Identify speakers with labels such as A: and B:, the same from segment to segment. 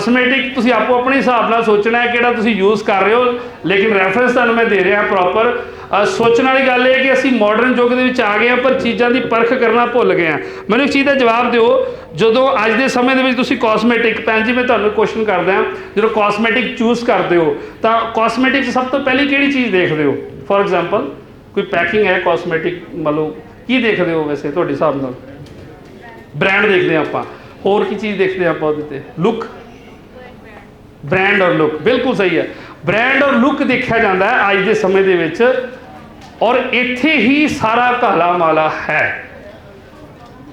A: Cosmetic ਤੁਸੀਂ ਆਪੋ ਆਪਣੇ ਹਿਸਾਬ ਨਾਲ ਸੋਚਣਾ ਹੈ ਕਿਹੜਾ ਤੁਸੀਂ ਯੂਜ਼ ਕਰ ਰਹੇ ਹੋ, ਲੇਕਿਨ ਰੈਫਰੈਂਸ ਤੁਹਾਨੂੰ ਮੈਂ ਦੇ ਰਿਹਾ ਪ੍ਰੋਪਰ ਸੋਚਣ ਵਾਲੀ ਗੱਲ ਇਹ ਕਿ ਅਸੀਂ ਮਾਡਰਨ ਯੁੱਗ ਦੇ ਵਿੱਚ ਆ ਗਏ ਹਾਂ, ਪਰ ਚੀਜ਼ਾਂ ਦੀ ਪਰਖ ਕਰਨਾ ਭੁੱਲ ਗਏ ਹਾਂ। ਮੈਨੂੰ ਇੱਕ ਚੀਜ਼ ਦਾ ਜਵਾਬ ਦਿਓ, ਜਦੋਂ ਅੱਜ ਦੇ ਸਮੇਂ ਦੇ ਵਿੱਚ ਤੁਸੀਂ ਕਾਸਮੈਟਿਕ ਭੈਣ ਜੀ ਮੈਂ ਤੁਹਾਨੂੰ ਕੁਐਸਚਨ ਕਰਦਾ ਹਾਂ, ਜਦੋਂ ਕਾਸਮੈਟਿਕ ਚੂਜ਼ ਕਰਦੇ ਹੋ, ਤਾਂ ਕਾਸਮੈਟਿਕ 'ਚ ਸਭ ਤੋਂ ਪਹਿਲੀ ਕਿਹੜੀ ਚੀਜ਼ ਦੇਖਦੇ ਹੋ? ਫੋਰ ਐਗਜ਼ਾਮਪਲ ਕੋਈ ਪੈਕਿੰਗ ਹੈ ਕਾਸਮੈਟਿਕ ਮਤਲਬ ਕੀ ਦੇਖਦੇ ਹੋ ਵੈਸੇ ਤੁਹਾਡੇ ਹਿਸਾਬ ਨਾਲ? ਬ੍ਰਾਂਡ ਦੇਖਦੇ ਹਾਂ ਆਪਾਂ। ਹੋਰ ਕੀ ਚੀਜ਼ ਦੇਖਦੇ ਹਾਂ ਆਪਾਂ ਉਹਦੇ ਤੇ? ਲੁੱਕ ਬ੍ਰਾਂਡ ਔਰ ਲੁੱਕ ਬਿਲਕੁਲ ਸਹੀ ਹੈ। ਬ੍ਰਾਂਡ ਔਰ ਲੁੱਕ ਦੇਖਿਆ ਜਾਂਦਾ ਹੈ ਅੱਜ ਦੇ ਸਮੇਂ ਦੇ ਵਿੱਚ ਔਰ ਇੱਥੇ ਹੀ ਸਾਰਾ ਘਾਲਾ ਮਾਲਾ ਹੈ।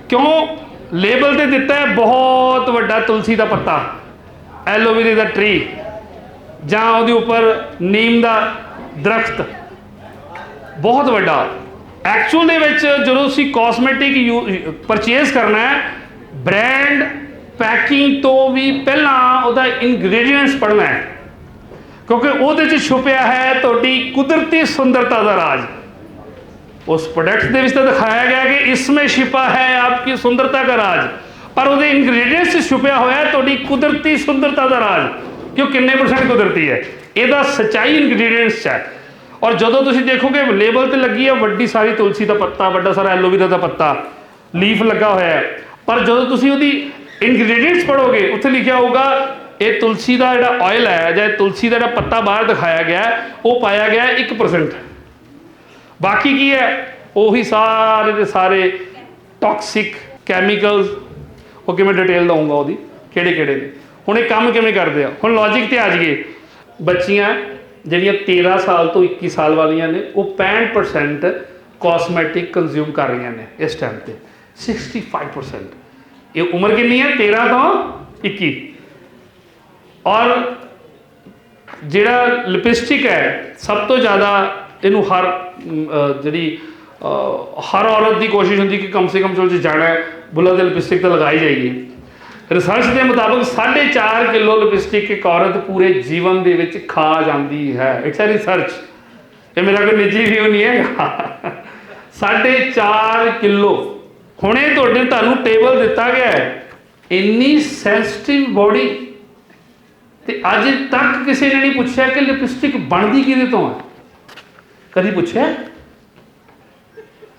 A: ਕਿਉਂ? ਲੇਬਲ ਤੇ ਦਿੱਤਾ ਹੈ ਬਹੁਤ ਵੱਡਾ ਤੁਲਸੀ ਦਾ ਪੱਤਾ ਐਲੋਵੇਰਾ ਦਾ ਟਰੀ ਜਾਂ ਉਹਦੇ ਉੱਪਰ ਨੀਮ ਦਾ ਦਰਖਤ। ਬਹੁਤ ਵੱਡਾ। ਐਕਚੁਅਲ ਦੇ ਵਿੱਚ ਜਦੋਂ ਤੁਸੀਂ ਕਾਸਮੈਟਿਕ ਪਰਚੇਸ ਕਰਨਾ ਹੈ ਬ੍ਰਾਂਡ ਪੈਕਿੰਗ ਤੋਂ ਵੀ ਪਹਿਲਾਂ ਉਹਦਾ ਇਨਗਰੀਡੀਐਂਟਸ ਪੜਨਾ ਹੈ। ਕਿਉਂਕਿ ਉਹਦੇ 'ਚ ਛੁਪਿਆ ਹੈ ਤੁਹਾਡੀ ਕੁਦਰਤੀ ਸੁੰਦਰਤਾ ਦਾ ਰਾਜ। ਉਸ ਪ੍ਰੋਡਕਟ ਦੇ ਵਿੱਚ ਤਾਂ ਦਿਖਾਇਆ ਗਿਆ ਕਿ ਇਸ ਇਸਮੇ ਛਿਪਾ ਹੈ ਆਪਕੀ ਸੁੰਦਰਤਾ ਦਾ ਰਾਜ। ਪਰ ਉਹਦੇ ਇਨਗਰੀਡੀਐਂਟਸ 'ਚ ਛੁਪਿਆ ਹੋਇਆ ਹੈ ਤੁਹਾਡੀ ਕੁਦਰਤੀ ਸੁੰਦਰਤਾ ਦਾ ਰਾਜ। ਕਿ ਉਹ ਕਿੰਨੇ ਪਰਸੈਂਟ ਕੁਦਰਤੀ ਹੈ? ਇਹਦਾ ਸਚਾਈ 'ਚ ਹੈ। ਔਰ ਜਦੋਂ ਤੁਸੀਂ ਦੇਖੋਗੇ ਲੇਬਲ ਤੇ ਲੱਗੀ ਹੈ ਵੱਡੀ ਸਾਰੀ ਤੁਲਸੀ ਦਾ ਪੱਤਾ, ਵੱਡਾ ਸਾਰਾ ਐਲੋਵੀਰਾ ਦਾ ਪੱਤਾ ਲੀਫ ਲੱਗਾ ਹੋਇਆ ਹੈ। ਪਰ ਜਦੋਂ ਤੁਸੀਂ ਉਹਦੀ ਇਨਗਰੀਡੀਐਂਟਸ ਪੜੋਗੇ ਉੱਥੇ ਲਿਖਿਆ ਹੋਊਗਾ, ਇਹ ਤੁਲਸੀ ਦਾ ਜਿਹੜਾ ਆਇਲ ਹੈ ਜਾਂ ਇਹ ਤੁਲਸੀ ਦਾ ਜਿਹੜਾ ਪੱਤਾ ਬਾਹਰ ਦਿਖਾਇਆ ਗਿਆ ਉਹ ਪਾਇਆ ਗਿਆ ਹੈ 1% ਬਾਕੀ ਕੀ ਹੈ? ਉਹੀ ਸਾਰੇ ਦੇ ਸਾਰੇ ਟਾਕਸਿਕ ਕੈਮੀਕਲਸ ਉਹ ਕਿਵੇਂ ਡਿਟੇਲ ਦਊਂਗਾ ਉਹਦੀ? ਕਿਹੜੇ ਕਿਹੜੇ ਨੇ? ਹੁਣ ਇਹ ਕੰਮ ਕਿਵੇਂ ਕਰਦੇ ਆ? ਹੁਣ ਲੌਜੀਕ ਤੇ ਆ ਜਾਈਏ। ਬੱਚੀਆਂ ਜਿਹੜੀਆਂ 13 ਸਾਲ ਤੋਂ 21 ਸਾਲ ਵਾਲੀਆਂ ਨੇ, ਉਹ 65% ਕਾਸਮੈਟਿਕ ਕੰਜ਼ਿਊਮ ਕਰ ਰਹੀਆਂ ਨੇ ਇਸ ਟਾਈਮ ਤੇ। 65% ਇਹ ਉਮਰ ਕਿੰਨੀ ਹੈ? 13 ਤੋਂ 21 ਔਰ ਜਿਹੜਾ ਲਿਪਸਟਿਕ ਹੈ, ਸਭ ਤੋਂ ਜ਼ਿਆਦਾ ਇਹਨੂੰ ਹਰ ਜਿਹੜੀ ਹਰ ਔਰਤ ਦੀ ਕੋਸ਼ਿਸ਼ ਹੁੰਦੀ ਕਿ ਕਮ ਸੇ ਕਮ ਚਲੋ ਜੇ ਜਾਣਾ ਹੈ ਬੁੱਲਾ ਦੇ ਲਿਪਸਟਿਕ ਤਾਂ ਲਗਾਈ ਜਾਈਏ ਰਿਸਰਚ ਦੇ ਮੁਤਾਬਕ 4.5 ਕਿਲੋ ਲਿਪਸਟਿਕ ਇੱਕ ਔਰਤ ਪੂਰੇ ਜੀਵਨ ਦੇ ਵਿੱਚ ਖਾ ਜਾਂਦੀ ਹੈ। ਇਟਸ ਅ ਰਿਸਰਚ ਇਹ ਮੇਰਾ ਕੋਈ ਨਿੱਜੀ ਵਿਊ ਨਹੀਂ ਹੈ 4.5 ਕਿਲੋ ਹੁਣੇ ਤੁਹਾਡੇ ਤੁਹਾਨੂੰ ਟੇਬਲ ਦਿੱਤਾ ਗਿਆ ਹੈ। ਇੰਨੀ ਸੈਂਸਿਟਿਵ ਬੋਡੀ ਤੇ ਅੱਜ ਤੱਕ ਕਿਸੇ ਨੇ ਨਹੀਂ ਪੁੱਛਿਆ ਕਿ ਲਿਪਸਟਿਕ ਬਣਦੀ ਕਿਹਦੇ ਤੋਂ ਹੈ? ਕਦੀ ਪੁੱਛਿਆ?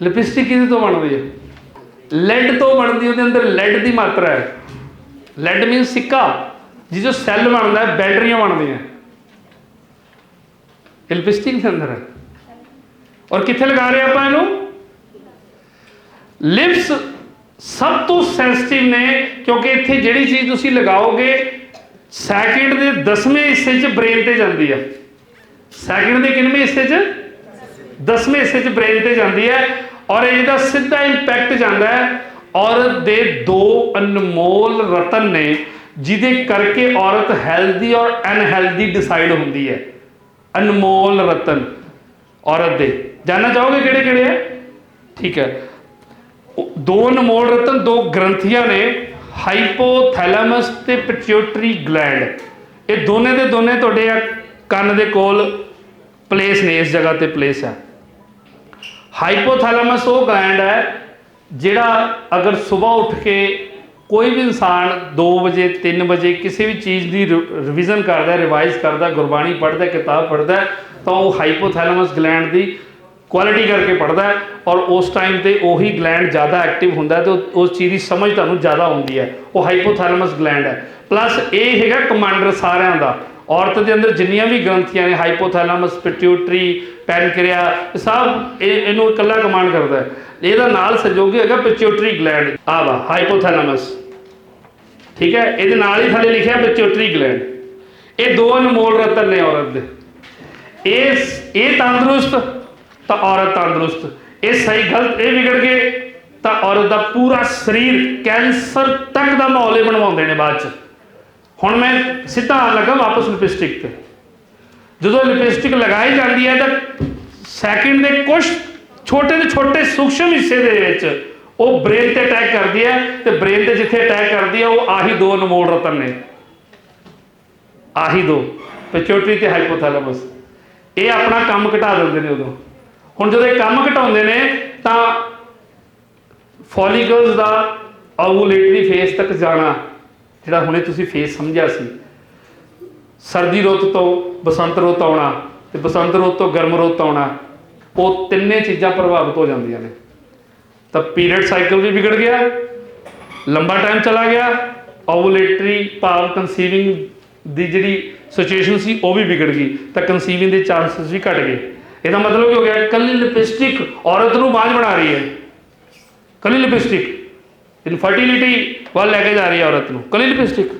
A: ਲਿਪਸਟਿਕ ਕਿਹਦੇ ਤੋਂ ਬਣਦੀ ਹੈ? ਲੈਡ ਤੋਂ ਬਣਦੀ ਉਹਦੇ ਅੰਦਰ ਲੈਡ ਦੀ ਮਾਤਰਾ ਹੈ। ਲੈਡ ਮੀਨ ਸਿੱਕਾ ਜਿਸ ਜੋ ਸੈੱਲ ਬਣਦਾ ਹੈ ਬੈਟਰੀਆਂ ਬਣਦੀਆਂ। ਲਿਪਸਟਿਕ ਦੇ ਅੰਦਰ ਹੈ। ਔਰ ਕਿੱਥੇ ਲਗਾ ਰਹੇ ਆਪਾਂ ਇਹਨੂੰ? ਲਿਪਸ ਸਭ ਤੋਂ ਸੈਂਸਿਟਿਵ ਨੇ, ਕਿਉਂਕਿ ਇੱਥੇ ਜਿਹੜੀ ਚੀਜ਼ ਤੁਸੀਂ ਲਗਾਓਗੇ ਸੈਕਿੰਡ ਦੇ 10ਵੇਂ ਹਿੱਸੇ 'ਚ ਬ੍ਰੇਨ ਤੇ ਜਾਂਦੀ ਹੈ ਸੈਕਿੰਡ ਦੇ ਕਿੰਨਵੇਂ ਹਿੱਸੇ 'ਚ? 10ਵੇਂ ਹਿੱਸੇ 'ਚ ਬ੍ਰੇਨ ਤੇ ਜਾਂਦੀ ਹੈ ਔਰ ਇਹਦਾ ਸਿੱਧਾ ਇੰਪੈਕਟ ਜਾਂਦਾ ਹੈ ਔਰਤ ਦੇ ਦੋ ਅਨਮੋਲ ਰਤਨ ਨੇ, ਜਿਹਦੇ ਕਰਕੇ ਔਰਤ ਹੈਲਦੀ ਔਰ ਅਨਹੈਲਦੀ ਡਿਸਾਈਡ ਹੁੰਦੀ ਹੈ। ਅਨਮੋਲ ਰਤਨ ਔਰਤ ਦੇ। ਜਾਨਣਾ ਚਾਹੋਗੇ ਕਿਹੜੇ ਕਿਹੜੇ ਹੈ ਠੀਕ ਹੈ। ਦੋ ਅਨਮੋਲ ਰਤਨ, ਦੋ ਗ੍ਰੰਥੀਆਂ ਨੇ ਹਾਈਪੋਥੈਲੈਮਸ ਤੇ ਪਿਟਿਊਟਰੀ ਗਲੈਂਡ ਇਹ ਦੋਨੇ ਦੇ ਦੋਨੇ ਤੁਹਾਡੇ ਆ ਕੰਨ ਦੇ ਕੋਲ ਪਲੇਸ ਨੇ, ਇਸ ਜਗ੍ਹਾ ਤੇ ਪਲੇਸ ਹੈ ਹਾਈਪੋਥੈਲੈਮਸ ਉਹ ਗਲੈਂਡ ਹੈ ਜਿਹੜਾ ਅਗਰ ਸਵੇਰ ਉੱਠ ਕੇ ਕੋਈ ਵੀ ਇਨਸਾਨ 2 ਵਜੇ 3 ਵਜੇ ਕਿਸੇ ਵੀ ਚੀਜ਼ ਦੀ ਰਿਵੀਜ਼ਨ ਕਰਦਾ ਰਿਵਾਈਜ਼ ਕਰਦਾ, ਗੁਰਬਾਣੀ ਪੜ੍ਹਦਾ, ਕਿਤਾਬ ਪੜ੍ਹਦਾ, ਤਾਂ ਉਹ ਹਾਈਪੋਥੈਲੈਮਸ ਗਲੈਂਡ ਦੀ ਕੁਆਲਿਟੀ ਕਰਕੇ ਪੜਦਾ ਔਰ ਉਸ ਟਾਈਮ ਤੇ ਉਹੀ ਗਲੈਂਡ ਜ਼ਿਆਦਾ ਐਕਟਿਵ ਹੁੰਦਾ ਹੈ ਤੇ ਉਸ ਚੀਜ਼ ਦੀ ਸਮਝ ਤੁਹਾਨੂੰ ਜ਼ਿਆਦਾ ਹੁੰਦੀ ਹੈ। ਉਹ ਹਾਈਪੋਥੈਲਮਸ ਗਲੈਂਡ ਹੈ। ਪਲੱਸ ਇਹ ਹੈਗਾ ਕਮਾਂਡਰ ਸਾਰਿਆਂ ਦਾ। ਔਰਤ ਦੇ ਅੰਦਰ ਜਿੰਨੀਆਂ ਵੀ ਗ੍ਰੰਥੀਆਂ ਨੇ ਹਾਈਪੋਥੈਲਮਸ ਪਿਟਿਊਟਰੀ ਪੈਨਕ੍ਰੀਆ ਸਭ ਇਹ ਇਹਨੂੰ ਇਕੱਲਾ ਕਮਾਂਡ ਕਰਦਾ ਹੈ। ਇਹਦਾ ਨਾਲ ਸਹਿਯੋਗੀ ਹੈਗਾ ਪਿਟਿਊਟਰੀ ਗਲੈਂਡ ਆ ਵਾ ਹਾਈਪੋਥੈਲੈਮਸ ਠੀਕ ਹੈ? ਇਹਦੇ ਨਾਲ ਹੀ ਥੱਲੇ ਲਿਖਿਆ ਪਿਟਿਊਟਰੀ ਗਲੈਂਡ ਇਹ ਦੋ ਅਨਮੋਲ ਰਤਨ ਨੇ ਔਰਤ ਦੇ। ਇਹ ਇਹ ਤੰਦਰੁਸਤ ਤਾਂ ਔਰਤ ਤੰਦਰੁਸਤ। ਇਹ ਸਹੀ ਗਲਤ ਇਹ ਵਿਗੜ ਗਏ, ਤਾਂ ਔਰਤ ਦਾ ਪੂਰਾ ਸਰੀਰ ਕੈਂਸਰ ਤੱਕ ਦਾ ਮਾਹੌਲ ਹੀ ਬਣਵਾਉਂਦੇ ਨੇ ਬਾਅਦ ਚ। ਹੁਣ ਮੈਂ ਸਿੱਧਾ ਆਉਣ ਲੱਗਾ ਵਾਪਸ ਲਿਪਸਟਿਕ ਤੇ। ਜਦੋਂ ਲਿਪਸਟਿਕ ਲਗਾਈ ਜਾਂਦੀ ਹੈ ਤਾਂ ਸੈਕਿੰਡ ਦੇ ਕੁਝ ਛੋਟੇ ਤੋਂ ਛੋਟੇ ਸੂਖਸ਼ਮ ਹਿੱਸੇ ਦੇ ਵਿੱਚ ਉਹ ਬ੍ਰੇਨ ਤੇ ਅਟੈਕ ਕਰਦੀ ਹੈ ਤੇ ਬ੍ਰੇਨ ਤੇ ਜਿੱਥੇ ਅਟੈਕ ਕਰਦੀ ਹੈ ਉਹ ਆਹੀ ਦੋ ਅਨਮੋਲ ਰਤਨ ਨੇ। ਆਹੀ ਦੋ। ਪਿਚੋਟਰੀ ਤੇ ਹਾਈਪੋਥੈਲੈਮਸ ਇਹ ਆਪਣਾ ਕੰਮ ਘਟਾ ਦਿੰਦੇ ਨੇ ਉਦੋਂ। ਹੁਣ ਜਦੋਂ ਇਹ ਕੰਮ ਘਟਾਉਂਦੇ ਨੇ, ਤਾਂ ਫੋਲੀਕਲਸ ਦਾ ਓਵੂਲੇਟਰੀ ਫੇਸ ਤੱਕ ਜਾਣਾ, ਜਿਹੜਾ ਹੁਣੇ ਤੁਸੀਂ ਫੇਸ ਸਮਝਿਆ ਸੀ। ਸਰਦੀ ਰੁੱਤ ਤੋਂ ਬਸੰਤ ਰੁੱਤ ਆਉਣਾ ਤੇ ਬਸੰਤ ਰੁੱਤ ਤੋਂ ਗਰਮ ਰੁੱਤ ਆਉਣਾ, ਉਹ ਤਿੰਨੇ ਚੀਜ਼ਾਂ ਪ੍ਰਭਾਵਿਤ ਹੋ ਜਾਂਦੀਆਂ ਨੇ। ਤਾਂ ਪੀਰੀਅਡ ਸਾਈਕਲ ਵੀ ਵਿਗੜ ਗਿਆ, ਲੰਬਾ ਟਾਈਮ ਚਲਾ ਗਿਆ ਓਵੂਲੇਟਰੀ ਭਾਵ ਕਨਸੀਵਿੰਗ ਦੀ ਜਿਹੜੀ ਸਿਚੁਏਸ਼ਨ ਸੀ ਉਹ ਵੀ ਵਿਗੜ ਗਈ, ਤਾਂ ਕਨਸੀਵਿੰਗ ਦੇ ਚਾਂਸਸ ਵੀ ਘਟ ਗਏ। ਇਹਦਾ ਮਤਲਬ ਕੀ ਹੋ ਗਿਆ? ਕੱਲੀ ਲਿਪਸਟਿਕ ਔਰਤ ਨੂੰ ਬਾਝ ਬਣਾ ਰਹੀ ਹੈ। ਕੱਲੀ ਲਿਪਸਟਿਕ। ਇਨਫਰਟੀਲਿਟੀ ਵੱਲ ਲੈ ਕੇ ਜਾ ਰਹੀ ਹੈ ਔਰਤ ਨੂੰ। ਕੱਲੀ ਲਿਪਸਟਿਕ।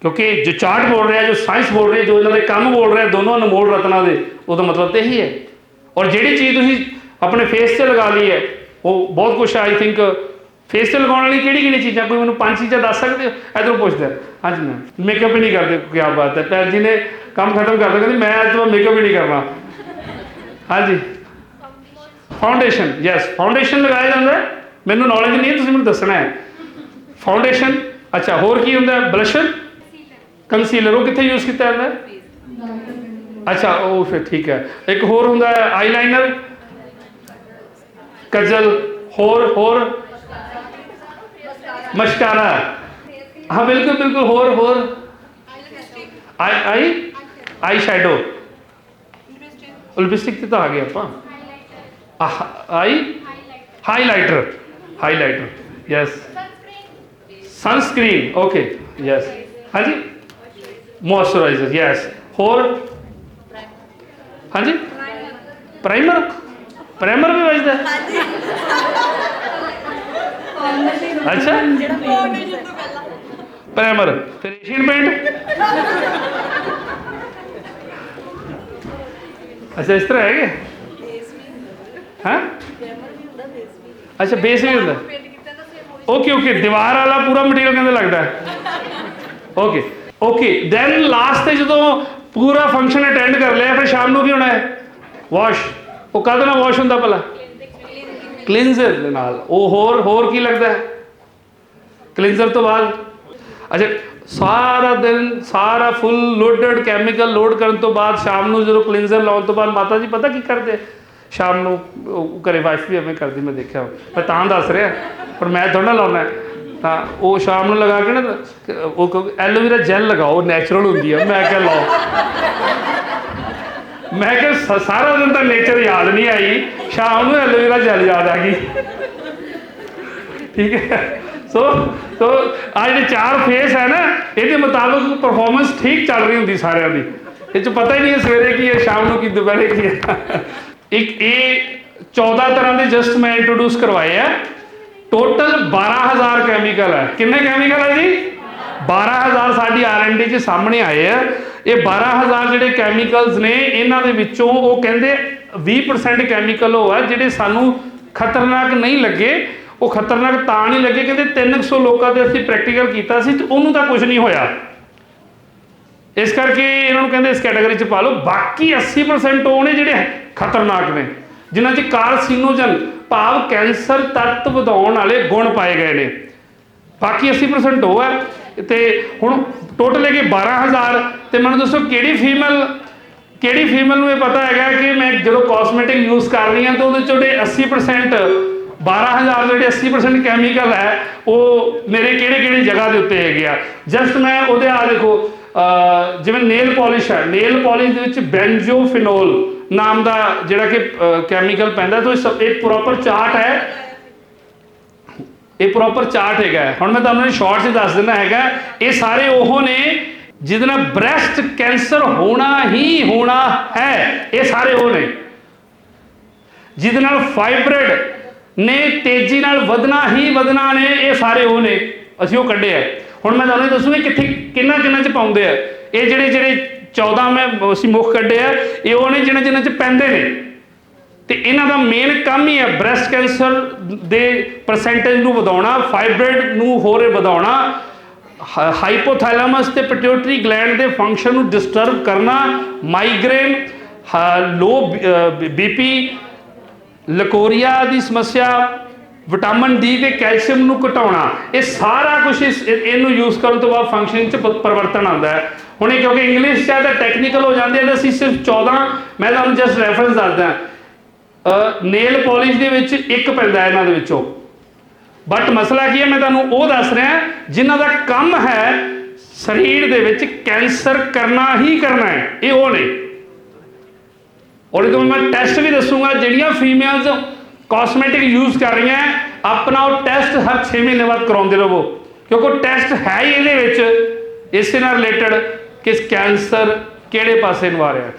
A: ਕਿਉਂਕਿ ਜੋ ਚਾਰਟ ਬੋਲ ਰਿਹਾ, ਜੋ ਸਾਇੰਸ ਬੋਲ ਰਿਹਾ, ਜੋ ਇਹਨਾਂ ਦੇ ਕੰਮ ਬੋਲ ਰਿਹਾ, ਦੋਨੋਂ ਅਨਮੋਲ ਰਤਨਾਂ ਦੇ, ਉਹਦਾ ਮਤਲਬ ਤੇ ਇਹੀ ਹੈ। ਔਰ ਜਿਹੜੀ ਚੀਜ਼ ਤੁਸੀਂ ਆਪਣੇ ਫੇਸ ਤੇ ਲਗਾ ਲਈ ਹੈ, ਉਹ ਬਹੁਤ ਕੁਝ ਆਈ ਥਿੰਕ ਫੇਸ ਤੇ ਲਗਾਉਣ ਵਾਲੀ ਕਿਹੜੀ ਕਿਹੜੀ ਚੀਜ਼ਾਂ? ਕੋਈ ਮੈਨੂੰ ਪੰਜ ਚੀਜ਼ਾਂ ਦੱਸ ਸਕਦੇ ਹੋ? ਇਧਰੋਂ ਪੁੱਛਦਾ ਹਾਂਜੀ ਮੈਮ ਮੇਕਅਪ ਹੀ ਨਹੀਂ ਕਰਦੇ ਕੀ ਬਾਤ ਹੈ। ਪੈਰ ਜੀ ਨੇ ਕੰਮ ਖਤਮ ਕਰ ਦਿੱਤਾ ਕਹਿੰਦੀ ਮੈਂ ਅੱਜ ਤੋਂ ਮੇਕਅਪ ਹੀ ਨਹੀਂ ਕਰਨਾ। ਹਾਂਜੀ। ਫਾਊਂਡੇਸ਼ਨ ਯੈਸ ਫਾਊਂਡੇਸ਼ਨ ਲਗਾਇਆ ਜਾਂਦਾ ਹੈ। ਮੈਨੂੰ ਨੌਲੇਜ ਨਹੀਂ ਹੈ, ਤੁਸੀਂ ਮੈਨੂੰ ਦੱਸਣਾ ਹੈ। ਫਾਊਂਡੇਸ਼ਨ ਅੱਛਾ, ਹੋਰ ਕੀ ਹੁੰਦਾ ਹੈ? ਬਲਸ਼ਰ ਕੰਸੀਲਰ ਉਹ ਕਿੱਥੇ ਯੂਜ਼ ਕੀਤਾ ਜਾਂਦਾ ਹੈ? ਅੱਛਾ, ਉਹ ਫਿਰ ਠੀਕ ਹੈ। ਇੱਕ ਹੋਰ ਹੁੰਦਾ ਹੈ ਆਈਲਾਈਨਰ ਕਜਲ ਹੋਰ ਹੋਰ? ਮਸਕਾਰਾ ਹਾਂ, ਬਿਲਕੁਲ ਬਿਲਕੁਲ, ਹੋਰ ਹੋਰ? ਆਈ ਆਈ ਆਈ ਸ਼ੈਡੋ ਲਿਪਸਟਿਕ ਤੇ ਤਾਂ ਆ ਗਏ ਆਪਾਂ। ਆਈ? Highlighter highlighter yes sunscreen okay yes ਹਾਂਜੀ? ਮੋਇਸਚਰਾਈਜ਼ਰ ਯੈਸ ਹੋਰ? ਹਾਂਜੀ? ਪ੍ਰਾਈਮਰ ਪ੍ਰਾਈਮਰ ਵੀ ਵਜਦਾ ਅੱਛਾ। ਪ੍ਰਾਈਮਰ ਫਿਰ ਏਸ਼ੀਅਨ ਪੇਂਟ ਅੱਛਾ, ਇਸ ਤਰ੍ਹਾਂ ਹੈਗੇ? ਹਾਂ? ਅੱਛਾ ਬੇਸ ਵੀ ਹੁੰਦਾ। ਓਕੇ ਓਕੇ ਦੀਵਾਰ ਵਾਲਾ ਪੂਰਾ ਮਟੀਰੀਅਲ ਕਹਿੰਦੇ ਲੱਗਦਾ ਓਕੇ ਓਕੇ ਦੈਨ ਲਾਸਟ ਤੇ ਜਦੋਂ ਪੂਰਾ ਫੰਕਸ਼ਨ ਅਟੈਂਡ ਕਰ ਲਿਆ, ਫਿਰ ਸ਼ਾਮ ਨੂੰ ਕੀ ਹੋਣਾ ਹੈ? ਵਾਸ਼ ਉਹ ਕਦ ਨਾਲ ਵਾਸ਼ ਹੁੰਦਾ ਭਲਾ। ਕਲੀਨਜ਼ਰ ਦੇ ਨਾਲ। ਉਹ ਹੋਰ ਹੋਰ ਕੀ ਲੱਗਦਾ ਹੈ? ਕਲੀਨਜ਼ਰ ਤੋਂ ਬਾਅਦ। ਅੱਛਾ ਸਾਰਾ ਦਿਨ ਸਾਰਾ ਫੁੱਲ ਲੋਡਡ ਕੈਮੀਕਲ ਲੋਡ ਕਰਨ ਤੋਂ ਬਾਅਦ ਸ਼ਾਮ ਨੂੰ ਜਦੋਂ ਕਲੀਨਜ਼ਰ ਲਾਉਣ ਤੋਂ ਬਾਅਦ ਮਾਤਾ ਜੀ ਪਤਾ ਕੀ ਕਰਦੇ? ਸ਼ਾਮ ਨੂੰ ਉਹ ਘਰੇ ਵਾਈਫ ਵੀ ਐਵੇਂ ਕਰਦੀ, ਮੈਂ ਦੇਖਿਆ। ਮੈਂ ਤਾਂ ਦੱਸ ਰਿਹਾ, ਪਰ ਮੈਂ ਥੋੜਾ ਲਾਉਣਾ। ਤਾਂ ਉਹ ਸ਼ਾਮ ਨੂੰ ਲਗਾ ਕੇ ਨਾ ਤਾਂ ਉਹ ਐਲੋਵੇਰਾ ਜੈਲ ਲਗਾਓ ਨੈਚੁਰਲ ਹੁੰਦੀ ਹੈ ਮੈਂ ਕਿਹਾ, ਲਾਓ। ਮੈਂ ਕਿਹਾ, ਸ- ਸਾਰਾ ਦਿਨ ਤਾਂ ਨੇਚਰ ਯਾਦ ਨਹੀਂ ਆਈ। ਸ਼ਾਮ ਨੂੰ ਐਲੋਵੇਰਾ ਜੈਲ ਯਾਦ ਆ ਗਈ। ਠੀਕ ਹੈ। ਸੋ ਸੋ ਆ ਜਿਹੜੇ ਚਾਰ ਫੇਸ ਹੈ ਨਾ, ਇਹਦੇ ਮੁਤਾਬਕ ਪਰਫਾਰਮੈਂਸ ਠੀਕ ਚੱਲ ਰਹੀ ਹੁੰਦੀ ਸਾਰਿਆਂ ਦੀ। ਇਹ ਚ ਪਤਾ ਹੀ ਨਹੀਂ ਹੈ ਸਵੇਰੇ ਕੀ ਹੈ, ਸ਼ਾਮ ਨੂੰ ਕੀ, ਦੁਪਹਿਰੇ ਕੀ ਹੈ। ਇੱਕ ਇਹ 14 ਤਰ੍ਹਾਂ ਦੇ ਜਸਟ ਮੈਂ ਇੰਟਰੋਡਿਊਸ ਕਰਵਾਏ ਆ। ਟੋਟਲ 12000 ਕੈਮੀਕਲ ਹੈ। ਕਿੰਨੇ ਕੈਮੀਕਲ ਹੈ ਜੀ? 12000 ਸਾਡੀ ਆਰ&ਡੀ ਚ ਸਾਹਮਣੇ ਆਏ ਆ। ਇਹ 12000 ਜਿਹੜੇ ਕੈਮੀਕਲਸ ਨੇ, ਇਹਨਾਂ ਦੇ ਵਿੱਚੋਂ ਉਹ ਕਹਿੰਦੇ 20% ਕੈਮੀਕਲ ਉਹ ਆ, ਜਿਹੜੇ ਸਾਨੂੰ ਖਤਰਨਾਕ ਨਹੀਂ ਲੱਗੇ। ਉਹ ਖਤਰਨਾਕ ਤਾਂ ਨਹੀਂ ਲੱਗੇ, ਕਹਿੰਦੇ 300 ਲੋਕਾਂ 'ਤੇ ਅਸੀਂ ਪ੍ਰੈਕਟੀਕਲ ਕੀਤਾ ਸੀ ਤੇ ਉਹਨੂੰ ਤਾਂ ਕੁਝ ਨਹੀਂ ਹੋਇਆ। ਇਸ ਕਰਕੇ ਇਹਨਾਂ ਨੂੰ ਕਹਿੰਦੇ ਇਸ ਕੈਟਾਗਰੀ ਚ ਪਾ ਲਓ। ਬਾਕੀ 80% ਉਹ ਨੇ ਜਿਹੜੇ ਖਤਰਨਾਕ ਨੇ, ਜਿਨ੍ਹਾਂ 'ਚ ਕਾਰਸੀਨੋਜਨ, ਭਾਵ ਕੈਂਸਰ ਤੱਤ ਵਧਾਉਣ ਵਾਲੇ ਗੁਣ ਪਾਏ ਗਏ ਨੇ। ਬਾਕੀ 80% ਉਹ ਹੈ। ਤੇ ਹੁਣ ਟੋਟਲ ਹੈਗੇ 12000 ਤੇ ਮੈਨੂੰ ਦੱਸੋ ਕਿਹੜੀ ਫੀਮੇਲ ਕਿਹੜੀ ਫੀਮੇਲ ਨੂੰ ਇਹ ਪਤਾ ਹੈਗਾ ਕਿ ਮੈਂ ਜਦੋਂ ਕਾਸਮੈਟਿਕ ਯੂਜ਼ ਕਰ ਰਹੀ ਹਾਂ, ਤਾਂ ਉਹਦੇ ਚੋਂ ਜਿਹੜੇ 80% 12000 ਜਿਹੜੇ 80% ਕੈਮੀਕਲ ਹੈ, ਉਹ ਮੇਰੇ ਕਿਹੜੇ ਕਿਹੜੀ ਜਗ੍ਹਾ ਦੇ ਉੱਤੇ ਹੈਗੇ ਆ। ਜਸਟ ਮੈਂ ਉਹਦੇ ਆ ਦੇਖੋ ਜਿਵੇਂ ਨੇਲ ਪਾਲਿਸ਼ ਹੈ ਨੇਲ ਪਾਲਿਸ਼ ਦੇ ਵਿੱਚ ਬੈਂਜੋਫਿਨੋਲ ਨਾਮ ਦਾ ਜਿਹੜਾ ਕਿ ਕੈਮੀਕਲ ਪੈਂਦਾ, ਤਾਂ ਇਹ ਪ੍ਰੋਪਰ ਚਾਰਟ ਹੈ। ਇਹ ਪ੍ਰੋਪਰ ਚਾਰਟ ਹੈਗਾ। ਹੁਣ ਮੈਂ ਤੁਹਾਨੂੰ ਸ਼ਾਰਟ 'ਚ ਦੱਸ ਦਿੰਦਾ ਹੈਗਾ, ਇਹ ਸਾਰੇ ਉਹ ਨੇ ਜਿਹਦੇ ਨਾਲ ਬ੍ਰੈਸਟ ਕੈਂਸਰ ਹੋਣਾ ਹੀ ਹੋਣਾ ਹੈ, ਇਹ ਸਾਰੇ ਉਹ ਨੇ। ਜਿਹਦੇ ਨਾਲ ਫਾਈਬਰਡ ਨੇ ਤੇਜ਼ੀ ਨਾਲ ਵਧਣਾ ਹੀ ਵਧਣਾ ਨੇ, ਇਹ ਸਾਰੇ ਉਹ ਨੇ, ਅਸੀਂ ਉਹ ਕੱਢੇ ਆ। ਹੁਣ ਮੈਂ ਤੁਹਾਨੂੰ ਦੱਸੂਗਾ ਕਿੱਥੇ, ਕਿੰਨਾ ਕਿੰਨਾ ਚ ਪਾਉਂਦੇ ਆ। ਇਹ ਜਿਹੜੇ ਜਿਹੜੇ 14 ਮੈਂ, ਅਸੀਂ ਮੁੱਖ ਕੱਢੇ ਆ, ਇਹ ਉਹ ਨੇ ਜਿਹਨਾਂ ਜਿਹਨਾਂ ਚ ਪੈਂਦੇ ਨੇ। ਤੇ ਇਹਨਾਂ ਦਾ ਮੇਨ ਕੰਮ ਹੀ ਹੈ ਬ੍ਰੈਸਟ ਕੈਂਸਰ ਦੇ ਪਰਸੈਂਟੇਜ ਨੂੰ ਵਧਾਉਣਾ ਫਾਈਬਰਡ ਨੂੰ ਹੋਰ ਵਧਾਉਣਾ ਹਾਈਪੋਥੈਲੈਮਸ ਤੇ ਪਿਟਿਊਟਰੀ ਗਲੈਂਡ ਦੇ ਫੰਕਸ਼ਨ ਨੂੰ ਡਿਸਟਰਬ ਕਰਨਾ ਮਾਈਗ੍ਰੇਨ ਲੋ ਬੀਪੀ ਲਕੋਰੀਆ ਦੀ ਸਮੱਸਿਆ, ਵਿਟਾਮਿਨ ਡੀ ਤੇ ਕੈਲਸ਼ੀਅਮ ਨੂੰ ਘਟਾਉਣਾ, ਇਹ ਸਾਰਾ ਕੁਝ ਇਹਨੂੰ ਯੂਜ਼ ਕਰਨ ਤੋਂ ਬਾਅਦ ਫੰਕਸ਼ਨ ਚ ਪਰਿਵਰਤਨ ਆਉਂਦਾ ਹੈ। ਹੁਣ ਇਹ ਕਿਉਂਕਿ ਇੰਗਲਿਸ਼ ਚ ਤਾਂ ਟੈਕਨੀਕਲ ਹੋ ਜਾਂਦੇ ਨੇ ਅਸੀਂ ਸਿਰਫ 14 ਮੈਂ ਤੁਹਾਨੂੰ ਜਸਟ ਰੈਫਰੈਂਸ ਦੱਸਦਾ ਨੇਲ ਪਾਲਿਸ਼ ਦੇ ਵਿੱਚ ਇੱਕ ਪੈਂਦਾ ਇਹਨਾਂ ਦੇ ਵਿੱਚੋਂ। ਬਟ ਮਸਲਾ ਕੀ ਹੈ, ਮੈਂ ਤੁਹਾਨੂੰ ਉਹ ਦੱਸ ਰਿਹਾ, ਜਿਨ੍ਹਾਂ ਦਾ ਕੰਮ ਹੈ, ਸਰੀਰ ਦੇ ਵਿੱਚ ਕੈਂਸਰ ਕਰਨਾ ਹੀ ਕਰਨਾ ਹੈ। ਇਹ ਉਹ ਨੇ। ਔਰ ਇਹ ਤੋਂ ਮੈਂ ਟੈਸਟ ਵੀ ਦੱਸੂਗਾ, ਜਿਹੜੀਆਂ ਫੀਮੇਲਸ ਕਾਸਮੈਟਿਕ ਯੂਜ਼ ਕਰ ਰਹੀਆਂ ਆਪਣਾ ਉਹ ਟੈਸਟ ਹਰ 6 ਮਹੀਨੇ ਬਾਅਦ ਕਰਾਉਂਦੇ ਰਹੋ। ਕਿਉਂਕਿ ਉਹ ਟੈਸਟ ਹੈ ਹੀ ਇਹਦੇ ਵਿੱਚ, ਇਸੇ ਨਾਲ ਰਿਲੇਟਡ ਕਿ ਕੈਂਸਰ ਕਿਹੜੇ ਪਾਸੇ ਨੂੰ ਆ ਰਿਹਾ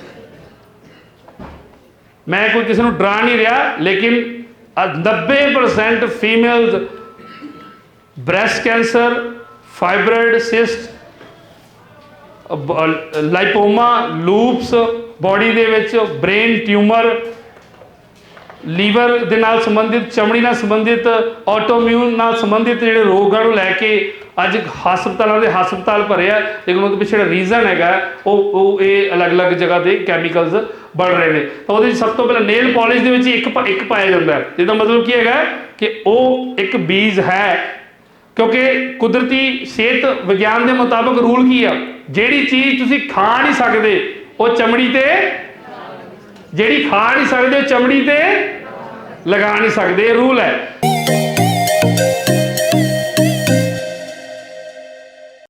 A: ਮੈਂ ਕੋਈ ਕਿਸੇ ਨੂੰ ਡਰਾ ਨਹੀਂ ਰਿਹਾ, ਲੇਕਿਨ ਅ 90% females breast cancer fibroid cyst lipoma lupus body ਦੇ ਵਿੱਚ ਬ੍ਰੇਨ, ਟਿਊਮਰ, ਲੀਵਰ ਦੇ ਨਾਲ ਸੰਬੰਧਿਤ, ਚਮੜੀ ਨਾਲ ਸੰਬੰਧਿਤ ਆਟੋਮਿਊਨ ਨਾਲ ਸੰਬੰਧਿਤ ਜਿਹੜੇ ਰੋਗਾਂ ਨੂੰ ਲੈ ਕੇ ਅੱਜ ਹਸਪਤਾਲਾਂ ਦੇ ਹਸਪਤਾਲ ਭਰੇ ਆ। ਲੇਕਿਨ ਉਹਦੇ ਪਿੱਛੇ ਜਿਹੜਾ ਰੀਜ਼ਨ ਹੈਗਾ, ਉਹ ਉਹ ਇਹ ਅਲੱਗ-ਅਲੱਗ ਜਗ੍ਹਾ ਦੇ ਕੈਮੀਕਲਸ ਬਣ ਰਹੇ ਨੇ। ਤਾਂ ਉਹਦੇ ਵਿੱਚ ਸਭ ਤੋਂ ਪਹਿਲਾਂ ਨੇਲ ਪਾਲਿਸ਼ ਦੇ ਵਿੱਚ ਇੱਕ ਇੱਕ ਪਾਇਆ ਜਾਂਦਾ ਹੈ। ਇਹਦਾ ਮਤਲਬ ਕੀ ਹੈਗਾ ਕਿ ਉਹ ਇੱਕ ਬੀਜ ਹੈ। ਕਿਉਂਕਿ ਕੁਦਰਤੀ ਸਿਹਤ ਵਿਗਿਆਨ ਦੇ ਮੁਤਾਬਕ ਰੂਲ ਕੀ ਆ? ਜਿਹੜੀ ਚੀਜ਼ ਤੁਸੀਂ ਖਾ ਨਹੀਂ ਸਕਦੇ ਉਹ ਚਮੜੀ ਤੇ ਜਿਹੜੀ ਖਾ ਨਹੀਂ ਸਕਦੇ, ਉਹ ਚਮੜੀ ਤੇ ਲਗਾ ਨਹੀਂ ਸਕਦੇ, ਇਹ ਰੂਲ ਹੈ।